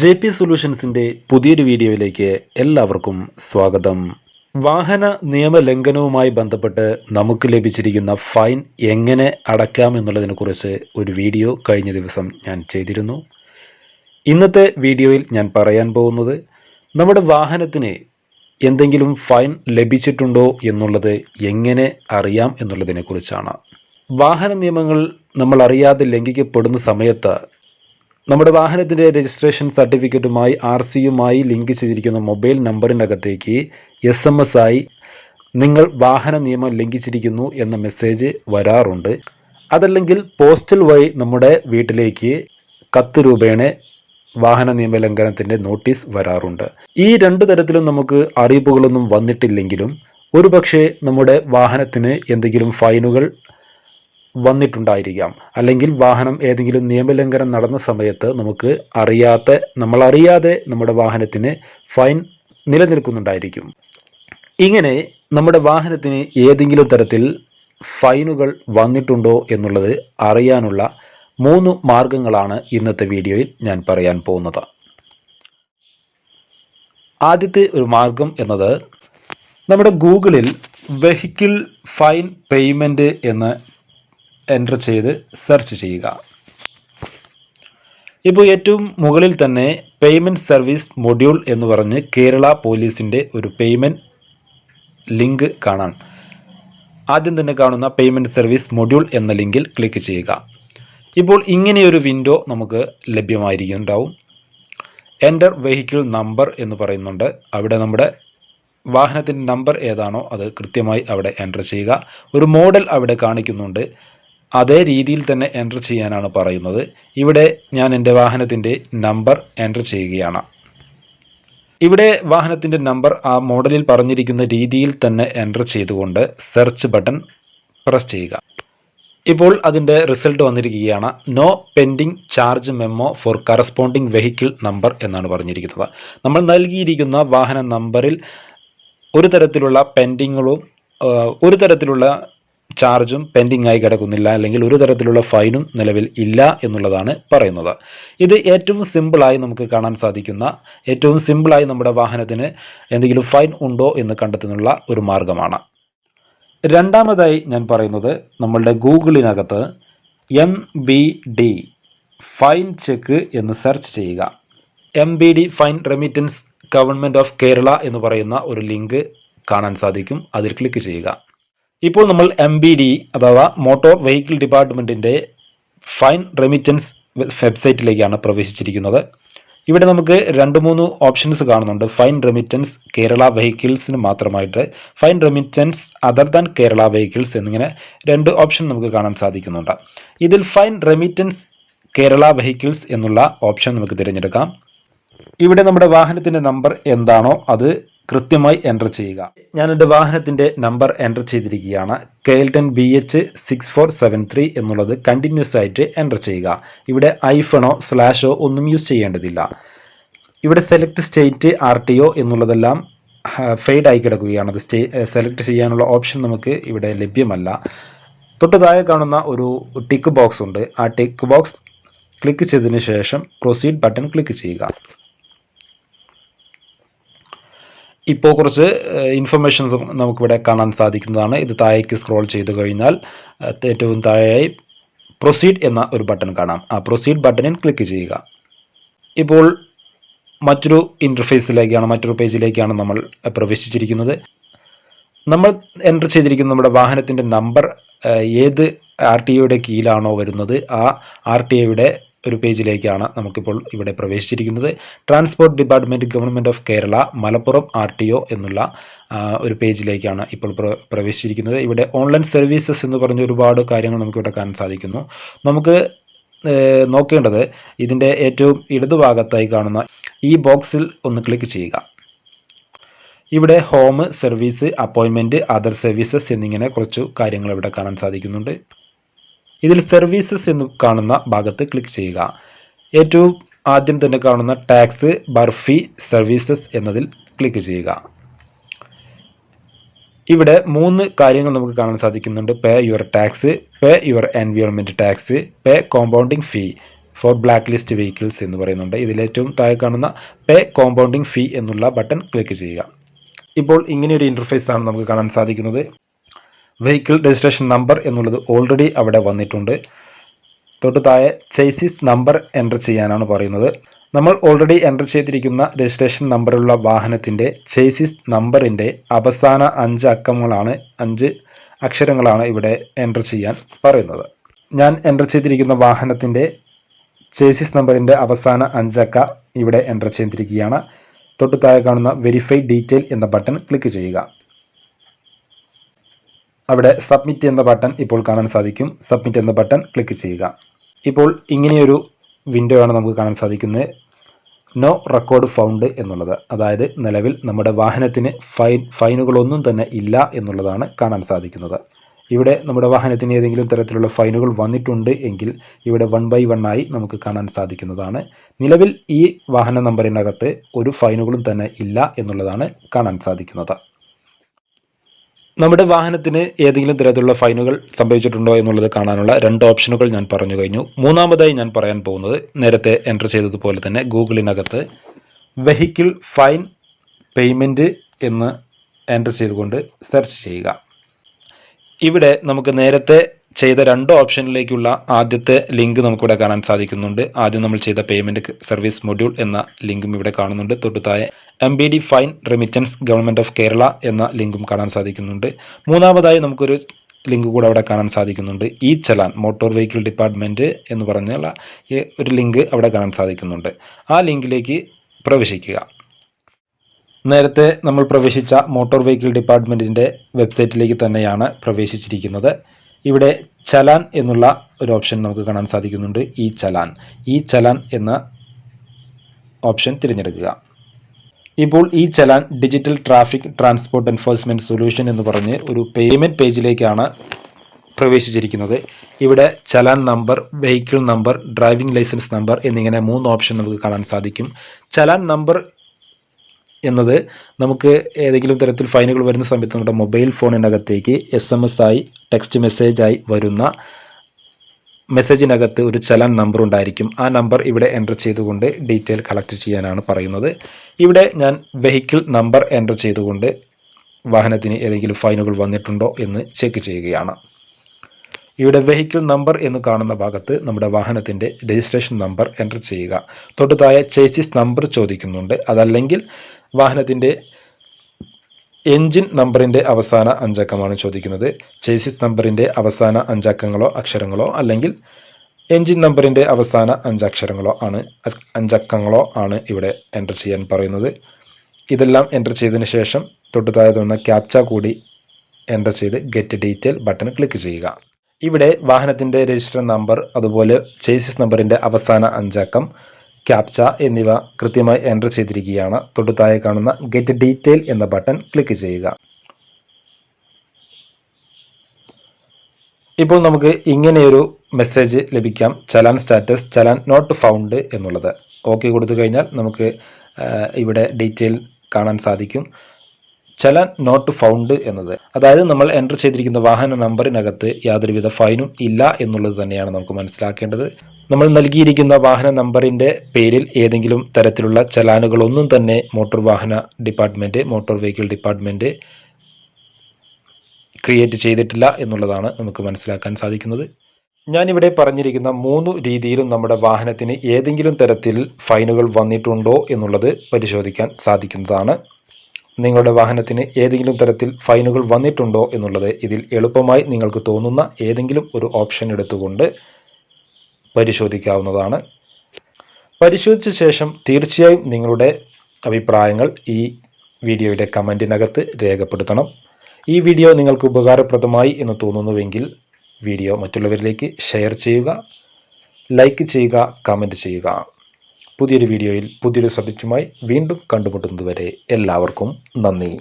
J P സൊല്യൂഷൻസിന്റെ പുതിയൊരു വീഡിയോയിലേക്ക് എല്ലാവർക്കും സ്വാഗതം. വാഹന നിയമലംഘനവുമായി ബന്ധപ്പെട്ട് നമുക്ക് ലഭിച്ചിരിക്കുന്ന ഫൈൻ എങ്ങനെ അടയ്ക്കാം എന്നുള്ളതിനെക്കുറിച്ച് ഒരു വീഡിയോ കഴിഞ്ഞ ദിവസം ഞാൻ ചെയ്തിരുന്നു. ഇന്നത്തെ വീഡിയോയിൽ ഞാൻ പറയാൻ പോകുന്നത് നമ്മുടെ വാഹനത്തിന് എന്തെങ്കിലും ഫൈൻ ലഭിച്ചിട്ടുണ്ടോ എന്നുള്ളത് എങ്ങനെ അറിയാം എന്നുള്ളതിനെക്കുറിച്ചാണ് വാഹന നിയമങ്ങൾ നമ്മൾ അറിയാതെ ലംഘിക്കപ്പെടുന്ന സമയത്ത് നമ്മുടെ വാഹനത്തിന്റെ രജിസ്ട്രേഷൻ സർട്ടിഫിക്കറ്റുമായി ആർ സിയുമായി ലിങ്ക് ചെയ്തിരിക്കുന്ന മൊബൈൽ നമ്പറിനകത്തേക്ക് എസ് എം എസ് ആയി നിങ്ങൾ വാഹന നിയമം ലംഘിച്ചിരിക്കുന്നു എന്ന മെസ്സേജ് വരാറുണ്ട്. അതല്ലെങ്കിൽ പോസ്റ്റൽ വഴി നമ്മുടെ വീട്ടിലേക്ക് കത്ത് രൂപേണ വാഹന നിയമ ലംഘനത്തിന്റെ നോട്ടീസ് വരാറുണ്ട്. ഈ രണ്ട് തരത്തിലും നമുക്ക് അറിയിപ്പുകളൊന്നും വന്നിട്ടില്ലെങ്കിലും ഒരുപക്ഷെ നമ്മുടെ വാഹനത്തിന് എന്തെങ്കിലും ഫൈനുകൾ വന്നിട്ടുണ്ടായിരിക്കാം. അല്ലെങ്കിൽ വാഹനം ഏതെങ്കിലും നിയമലംഘനം നടന്ന സമയത്ത് നമുക്ക് അറിയാത്ത നമ്മൾ അറിയാതെ നമ്മുടെ വാഹനത്തിന് ഫൈൻ നിലനിൽക്കുന്നുണ്ടായിരിക്കും. ഇങ്ങനെ നമ്മുടെ വാഹനത്തിന് ഏതെങ്കിലും തരത്തിൽ ഫൈനുകൾ വന്നിട്ടുണ്ടോ എന്നുള്ളത് അറിയാനുള്ള മൂന്ന് മാർഗങ്ങളാണ് ഇന്നത്തെ വീഡിയോയിൽ ഞാൻ പറയാൻ പോകുന്നത്. ആദ്യത്തെ ഒരു മാർഗം എന്നത് നമ്മുടെ ഗൂഗിളിൽ വെഹിക്കിൾ ഫൈൻ പേയ്മെന്റ് എന്ന് എന്റർ ചെയ്ത് സെർച്ച് ചെയ്യുക. ഇപ്പോൾ ഏറ്റവും മുകളിൽ തന്നെ പേയ്മെന്റ് സർവീസ് മൊഡ്യൂൾ എന്ന് പറഞ്ഞ് കേരള പോലീസിന്റെ ഒരു പേയ്മെന്റ് ലിങ്ക് കാണാം. ആദ്യം തന്നെ കാണുന്ന പേയ്മെന്റ് സർവീസ് മൊഡ്യൂൾ എന്ന ലിങ്കിൽ ക്ലിക്ക് ചെയ്യുക. ഇപ്പോൾ ഇങ്ങനെയൊരു വിൻഡോ നമുക്ക് ലഭ്യമായിരിക്കുന്നുണ്ടാവും. എന്റർ വെഹിക്കിൾ നമ്പർ എന്ന് പറയുന്നുണ്ട്. അവിടെ നമ്മുടെ വാഹനത്തിന്റെ നമ്പർ ഏതാണോ അത് കൃത്യമായി അവിടെ എന്റർ ചെയ്യുക. ഒരു മോഡൽ അവിടെ കാണിക്കുന്നുണ്ട്. അതേ രീതിയിൽ തന്നെ എന്റർ ചെയ്യാനാണ് പറയുന്നത്. ഇവിടെ ഞാൻ എന്റെ വാഹനത്തിന്റെ നമ്പർ എന്റർ ചെയ്യുകയാണ്. ഇവിടെ വാഹനത്തിന്റെ നമ്പർ ആ മോഡലിൽ പറഞ്ഞിരിക്കുന്ന രീതിയിൽ തന്നെ എന്റർ ചെയ്തുകൊണ്ട് സെർച്ച് ബട്ടൺ പ്രസ് ചെയ്യുക. ഇപ്പോൾ അതിന്റെ റിസൾട്ട് വന്നിരിക്കുകയാണ്. No pending charge memo for corresponding vehicle number എന്നാണ് പറഞ്ഞിരിക്കുന്നത്. നമ്മൾ നൽകിയിരിക്കുന്ന വാഹന നമ്പറിൽ ഒരു തരത്തിലുള്ള പെൻഡിങ്ങുകളും ഒരു തരത്തിലുള്ള ചാർജും പെൻഡിംഗ് ആയി കിടക്കുന്നില്ല അല്ലെങ്കിൽ ഒരു തരത്തിലുള്ള ഫൈനും നിലവിൽ ഇല്ല എന്നുള്ളതാണ് പറയുന്നത്. ഇത് ഏറ്റവും സിമ്പിളായി നമുക്ക് കാണാൻ സാധിക്കുന്ന ഏറ്റവും സിമ്പിളായി നമ്മുടെ വാഹനത്തിന് എന്തെങ്കിലും ഫൈൻ ഉണ്ടോ എന്ന് കണ്ടെത്തുന്നുള്ള ഒരു മാർഗമാണ്. രണ്ടാമതായി ഞാൻ പറയുന്നത് നമ്മളുടെ ഗൂഗിളിനകത്ത് M B D fine check എന്ന് സെർച്ച് ചെയ്യുക. M B D fine remittance government of Kerala എന്ന് പറയുന്ന ഒരു ലിങ്ക് കാണാൻ സാധിക്കും. അതിൽ ക്ലിക്ക് ചെയ്യുക. ഇപ്പോൾ നമ്മൾ എം ബി ഡി അഥവാ മോട്ടോർ വെഹിക്കിൾ ഡിപ്പാർട്ട്മെന്റിന്റെ ഫൈൻ റെമിറ്റൻസ് വെബ്സൈറ്റിലേക്കാണ് പ്രവേശിച്ചിരിക്കുന്നത്. ഇവിടെ നമുക്ക് രണ്ട് മൂന്ന് ഓപ്ഷൻസ് കാണുന്നുണ്ട്. ഫൈൻ റെമിറ്റൻസ് കേരള വെഹിക്കിൾസിന് മാത്രമായിട്ട്. Fine remittance other than Kerala vehicles എന്നിങ്ങനെ രണ്ട് ഓപ്ഷൻ നമുക്ക് കാണാൻ സാധിക്കുന്നുണ്ട്. ഇതിൽ ഫൈൻ റെമിറ്റൻസ് കേരള വെഹിക്കിൾസ് എന്നുള്ള ഓപ്ഷൻ നമുക്ക് തിരഞ്ഞെടുക്കാം. ഇവിടെ നമ്മുടെ വാഹനത്തിന്റെ നമ്പർ എന്താണോ അത് കൃത്യമായി എന്റർ ചെയ്യുക. ഞാൻ എന്റെ വാഹനത്തിന്റെ നമ്പർ എന്റർ ചെയ്തിരിക്കുകയാണ്. K L ten B H six four seven three എന്നുള്ളത് കണ്ടിന്യൂസ് ആയിട്ട് എന്റർ ചെയ്യുക. ഇവിടെ ഐഫണോ സ്ലാഷോ ഒന്നും യൂസ് ചെയ്യേണ്ടതില്ല. ഇവിടെ select state R T O എന്നുള്ളതെല്ലാം fade ആയി കിടക്കുകയാണ്. അത് സ്റ്റേ സെലക്ട് ചെയ്യാനുള്ള ഓപ്ഷൻ നമുക്ക് ഇവിടെ ലഭ്യമല്ല. തൊട്ട് താഴെ കാണുന്ന ഒരു ടിക്ക് ബോക്സ് ഉണ്ട്. ആ ടിക്ക് ബോക്സ് ക്ലിക്ക് ചെയ്തതിന് ശേഷം പ്രൊസീഡ് ബട്ടൺ ക്ലിക്ക് ചെയ്യുക. ഇപ്പോൾ കുറച്ച് ഇൻഫർമേഷൻസ് നമുക്കിവിടെ കാണാൻ സാധിക്കുന്നതാണ്. ഇത് താഴേക്ക് സ്ക്രോൾ ചെയ്ത് കഴിഞ്ഞാൽ ഏറ്റവും താഴെയായി പ്രൊസീഡ് എന്ന ഒരു ബട്ടൺ കാണാം. ആ പ്രൊസീഡ് ബട്ടണിൽ ക്ലിക്ക് ചെയ്യുക. ഇപ്പോൾ മറ്റൊരു ഇന്റർഫേസിലേക്കാണ് മറ്റൊരു പേജിലേക്കാണ് നമ്മൾ പ്രവേശിച്ചിരിക്കുന്നത്. നമ്മൾ എന്റർ ചെയ്തിരിക്കുന്ന നമ്മുടെ വാഹനത്തിന്റെ നമ്പർ ഏത് ആർ ടി ഒയുടെ കീഴിലാണോ വരുന്നത്? ആ ആർ ടി ഒയുടെ ഒരു പേജിലേക്കാണ് നമുക്കിപ്പോൾ ഇവിടെ പ്രവേശിച്ചിരിക്കുന്നത്. Transport department government of Kerala Malappuram R T O എന്നുള്ള ഒരു പേജിലേക്കാണ് ഇപ്പോൾ പ്രവേശിച്ചിരിക്കുന്നത്. ഇവിടെ ഓൺലൈൻ സർവീസസ് എന്ന് പറഞ്ഞ ഒരുപാട് കാര്യങ്ങൾ നമുക്കിവിടെ കാണാൻ സാധിക്കുന്നു. നമുക്ക് നോക്കേണ്ടത് ഇതിന്റെ ഏറ്റവും ഇടതുഭാഗത്തായി കാണുന്ന ഈ ബോക്സിൽ ഒന്ന് ക്ലിക്ക് ചെയ്യുക. ഇവിടെ ഹോം സർവീസ് അപ്പോയിൻമെന്റ് അതർ സർവീസസ് എന്നിങ്ങനെ കുറച്ച് കാര്യങ്ങൾ ഇവിടെ കാണാൻ സാധിക്കുന്നുണ്ട്. ഇതിൽ സർവീസസ് എന്ന് കാണുന്ന ഭാഗത്ത് ക്ലിക്ക് ചെയ്യുക. ഏറ്റവും ആദ്യം തന്നെ കാണുന്ന ടാക്സ് ബർഫി സർവീസസ് എന്നതിൽ ക്ലിക്ക് ചെയ്യുക. ഇവിടെ മൂന്ന് കാര്യങ്ങൾ നമുക്ക് കാണാൻ സാധിക്കുന്നുണ്ട്. Pay your tax pay your environment tax pay compounding fee for black list vehicles എന്ന് പറയുന്നുണ്ട്. ഇതിലേറ്റവും താഴെ കാണുന്ന പേ കോമ്പൗണ്ടിങ് ഫീ എന്നുള്ള ബട്ടൺ ക്ലിക്ക് ചെയ്യുക. ഇപ്പോൾ ഇങ്ങനെയൊരു ഇന്റർഫേസ് ആണ് നമുക്ക് കാണാൻ സാധിക്കുന്നത്. വെഹിക്കിൾ രജിസ്ട്രേഷൻ നമ്പർ എന്നുള്ളത് ഓൾറെഡി അവിടെ വന്നിട്ടുണ്ട്. തൊട്ട് താഴെ ചേസിസ് നമ്പർ എന്റർ ചെയ്യാനാണ് പറയുന്നത്. നമ്മൾ ഓൾറെഡി എന്റർ ചെയ്തിരിക്കുന്ന രജിസ്ട്രേഷൻ നമ്പറുള്ള വാഹനത്തിന്റെ ചേസിസ് നമ്പറിന്റെ അവസാന അഞ്ച് അക്കങ്ങളാണ് അഞ്ച് അക്ഷരങ്ങളാണ് ഇവിടെ എന്റർ ചെയ്യാൻ പറയുന്നത്. ഞാൻ എന്റർ ചെയ്തിരിക്കുന്ന വാഹനത്തിന്റെ ചേസിസ് നമ്പറിന്റെ അവസാന അഞ്ചക്ക ഇവിടെ എന്റർ ചെയ്തിരിക്കുകയാണ്. തൊട്ടു താഴെ കാണുന്ന വെരിഫൈ ഡീറ്റെയിൽ എന്ന ബട്ടൺ ക്ലിക്ക് ചെയ്യുക. അവിടെ സബ്മിറ്റ് എന്ന ബട്ടൺ ഇപ്പോൾ കാണാൻ സാധിക്കും. സബ്മിറ്റ് എന്ന ബട്ടൺ ക്ലിക്ക് ചെയ്യുക. ഇപ്പോൾ ഇങ്ങനെയൊരു വിൻഡോ ആണ് നമുക്ക് കാണാൻ സാധിക്കുന്നത്. നോ റെക്കോർഡ് ഫൗണ്ട് എന്നുള്ളത്. അതായത് നിലവിൽ നമ്മുടെ വാഹനത്തിന് ഫൈൻ ഫൈനുകളൊന്നും തന്നെ ഇല്ല എന്നുള്ളതാണ് കാണാൻ സാധിക്കുന്നത്. ഇവിടെ നമ്മുടെ വാഹനത്തിന് ഏതെങ്കിലും തരത്തിലുള്ള ഫൈനുകൾ വന്നിട്ടുണ്ട് എങ്കിൽ ഇവിടെ വൺ ബൈ വൺ ആയി നമുക്ക് കാണാൻ സാധിക്കുന്നതാണ്. നിലവിൽ ഈ വാഹന നമ്പറിനകത്ത് ഒരു ഫൈനുകളും തന്നെ ഇല്ല എന്നുള്ളതാണ് കാണാൻ സാധിക്കുന്നത്. നമ്മുടെ വാഹനത്തിന് ഏതെങ്കിലും തരത്തിലുള്ള ഫൈനുകൾ സംഭവിച്ചിട്ടുണ്ടോ എന്നുള്ളത് കാണാനുള്ള രണ്ട് ഓപ്ഷനുകൾ ഞാൻ പറഞ്ഞു കഴിഞ്ഞു. മൂന്നാമതായി ഞാൻ പറയാൻ പോകുന്നത് നേരത്തെ എന്റർ ചെയ്തതുപോലെ തന്നെ ഗൂഗിളിനകത്ത് വെഹിക്കിൾ ഫൈൻ പേയ്മെന്റ് എന്ന് എന്റർ ചെയ്തുകൊണ്ട് സെർച്ച് ചെയ്യുക. ഇവിടെ നമുക്ക് നേരത്തെ ചെയ്ത രണ്ട് ഓപ്ഷനിലേക്കുള്ള ആദ്യത്തെ ലിങ്ക് നമുക്കിവിടെ കാണാൻ സാധിക്കുന്നുണ്ട്. ആദ്യം നമ്മൾ ചെയ്ത പേയ്മെന്റ് സർവീസ് മൊഡ്യൂൾ എന്ന ലിങ്കും ഇവിടെ കാണുന്നുണ്ട്. തൊട്ടു താഴെ M B D fine remittance government of Kerala എന്ന ലിങ്കും കാണാൻ സാധിക്കുന്നുണ്ട്. മൂന്നാമതായി നമുക്കൊരു ലിങ്ക് കൂടെ അവിടെ കാണാൻ സാധിക്കുന്നുണ്ട്. ഈ ചലാൻ മോട്ടോർ വെഹിക്കിൾ ഡിപ്പാർട്ട്മെന്റ് എന്ന് പറഞ്ഞുള്ള ഒരു ലിങ്ക് അവിടെ കാണാൻ സാധിക്കുന്നുണ്ട്. ആ ലിങ്കിലേക്ക് പ്രവേശിക്കുക. നേരത്തെ നമ്മൾ പ്രവേശിച്ച മോട്ടോർ വെഹിക്കിൾ ഡിപ്പാർട്ട്മെന്റിന്റെ വെബ്സൈറ്റിലേക്ക് തന്നെയാണ് പ്രവേശിച്ചിരിക്കുന്നത്. ഇവിടെ ചലാൻ എന്നുള്ള ഒരു ഓപ്ഷൻ നമുക്ക് കാണാൻ സാധിക്കുന്നുണ്ട്. ഈ ചലാൻ. ഈ ചലാൻ എന്ന ഓപ്ഷൻ തിരഞ്ഞെടുക്കുക. ഇപ്പോൾ ഈ challan digital traffic transport enforcement solution എന്ന് പറഞ്ഞ് ഒരു പേയ്മെന്റ് പേജിലേക്കാണ് പ്രവേശിച്ചിരിക്കുന്നത്. ഇവിടെ challan number vehicle number driving license number എന്നിങ്ങനെ മൂന്ന് ഓപ്ഷൻ നമുക്ക് കാണാൻ സാധിക്കും. ചലാൻ നമ്പർ എന്നത് നമുക്ക് ഏതെങ്കിലും തരത്തിൽ ഫൈനുകൾ വരുന്ന സമയത്ത് നമ്മുടെ മൊബൈൽ ഫോണിനകത്തേക്ക് എസ് എം എസ് ആയി ടെക്സ്റ്റ് മെസ്സേജായി വരുന്ന മെസ്സേജിനകത്ത് ഒരു ചലൻ നമ്പർ ഉണ്ടായിരിക്കും. ആ നമ്പർ ഇവിടെ എന്റർ ചെയ്തുകൊണ്ട് ഡീറ്റെയിൽ കളക്ട് ചെയ്യാനാണ് പറയുന്നത്. ഇവിടെ ഞാൻ വെഹിക്കിൾ നമ്പർ എന്റർ ചെയ്തുകൊണ്ട് വാഹനത്തിന് ഏതെങ്കിലും ഫൈനുകൾ വന്നിട്ടുണ്ടോ എന്ന് ചെക്ക് ചെയ്യുകയാണ്. ഇവിടെ വെഹിക്കിൾ നമ്പർ എന്ന് കാണുന്ന ഭാഗത്ത് നമ്മുടെ വാഹനത്തിന്റെ രജിസ്ട്രേഷൻ നമ്പർ എന്റർ ചെയ്യുക. തൊട്ടു താഴെ ചേസിസ് നമ്പർ ചോദിക്കുന്നുണ്ട്. അതല്ലെങ്കിൽ വാഹനത്തിന്റെ എൻജിൻ നമ്പറിന്റെ അവസാന അഞ്ചക്കമാണ് ചോദിക്കുന്നത്. ചേസിസ് നമ്പറിന്റെ അവസാന അഞ്ചക്കങ്ങളോ അക്ഷരങ്ങളോ അല്ലെങ്കിൽ എൻജിൻ നമ്പറിന്റെ അവസാന അഞ്ചക്ഷരങ്ങളോ ആണ് അഞ്ചക്കങ്ങളോ ആണ് ഇവിടെ എന്റർ ചെയ്യാൻ പറയുന്നത്. ഇതെല്ലാം എന്റർ ചെയ്തതിന് ശേഷം തൊട്ട് താഴെ ക്യാപ്ച കൂടി എന്റർ ചെയ്ത് ഗെറ്റ് ഡീറ്റെയിൽ ബട്ടൺ ക്ലിക്ക് ചെയ്യുക. ഇവിടെ വാഹനത്തിന്റെ രജിസ്റ്റർ നമ്പർ അതുപോലെ ചേസിസ് നമ്പറിന്റെ അവസാന അഞ്ചക്കം ക്യാപ്ച എന്നിവ കൃത്യമായി എന്റർ ചെയ്തിരിക്കുകയാണ്. തൊട്ടു താഴെ കാണുന്ന ഗെറ്റ് ഡീറ്റെയിൽ എന്ന ബട്ടൺ ക്ലിക്ക് ചെയ്യുക. ഇപ്പോൾ നമുക്ക് ഇങ്ങനെയൊരു message ലഭിക്കാം. Challan status challan not found എന്നുള്ളത്. ഓക്കെ കൊടുത്തു കഴിഞ്ഞാൽ നമുക്ക് ഇവിടെ ഡീറ്റെയിൽ കാണാൻ സാധിക്കും. ചലാൻ നോട്ട് ഫൗണ്ട് എന്നത്. അതായത് നമ്മൾ എന്റർ ചെയ്തിരിക്കുന്ന വാഹന നമ്പറിനകത്ത് യാതൊരുവിധ ഫൈനും ഇല്ല എന്നുള്ളത് തന്നെയാണ് നമുക്ക് മനസ്സിലാക്കേണ്ടത്. നമ്മൾ നൽകിയിരിക്കുന്ന വാഹന നമ്പറിന്റെ പേരിൽ ഏതെങ്കിലും തരത്തിലുള്ള ചലാനുകളൊന്നും തന്നെ മോട്ടോർ വാഹന department motor vehicle department create ചെയ്തിട്ടില്ല എന്നുള്ളതാണ് നമുക്ക് മനസ്സിലാക്കാൻ സാധിക്കുന്നത്. ഞാനിവിടെ പറഞ്ഞിരിക്കുന്ന മൂന്ന് രീതിയിലും നമ്മുടെ വാഹനത്തിന് ഏതെങ്കിലും തരത്തിൽ ഫൈനുകൾ വന്നിട്ടുണ്ടോ എന്നുള്ളത് പരിശോധിക്കാൻ സാധിക്കുന്നതാണ്. നിങ്ങളുടെ വാഹനത്തിന് ഏതെങ്കിലും തരത്തിൽ ഫൈനുകൾ വന്നിട്ടുണ്ടോ എന്നുള്ളത് ഇതിൽ എളുപ്പമായി നിങ്ങൾക്ക് തോന്നുന്ന ഏതെങ്കിലും ഒരു ഓപ്ഷൻ എടുത്തുകൊണ്ട് പരിശോധിക്കാവുന്നതാണ്. പരിശോധിച്ച ശേഷം തീർച്ചയായും നിങ്ങളുടെ അഭിപ്രായങ്ങൾ ഈ വീഡിയോയുടെ കമന്റിനകത്ത് രേഖപ്പെടുത്തണം. ഈ വീഡിയോ നിങ്ങൾക്ക് ഉപകാരപ്രദമായി എന്ന് തോന്നുന്നുവെങ്കിൽ വീഡിയോ മറ്റുള്ളവരിലേക്ക് ഷെയർ ചെയ്യുക ലൈക്ക് ചെയ്യുക കമന്റ് ചെയ്യുക. പുതിയൊരു വീഡിയോയിൽ പുതിയൊരു സബ്ജക്റ്റുമായി വീണ്ടും കണ്ടുമുട്ടുന്നതുവരെ എല്ലാവർക്കും നന്ദി.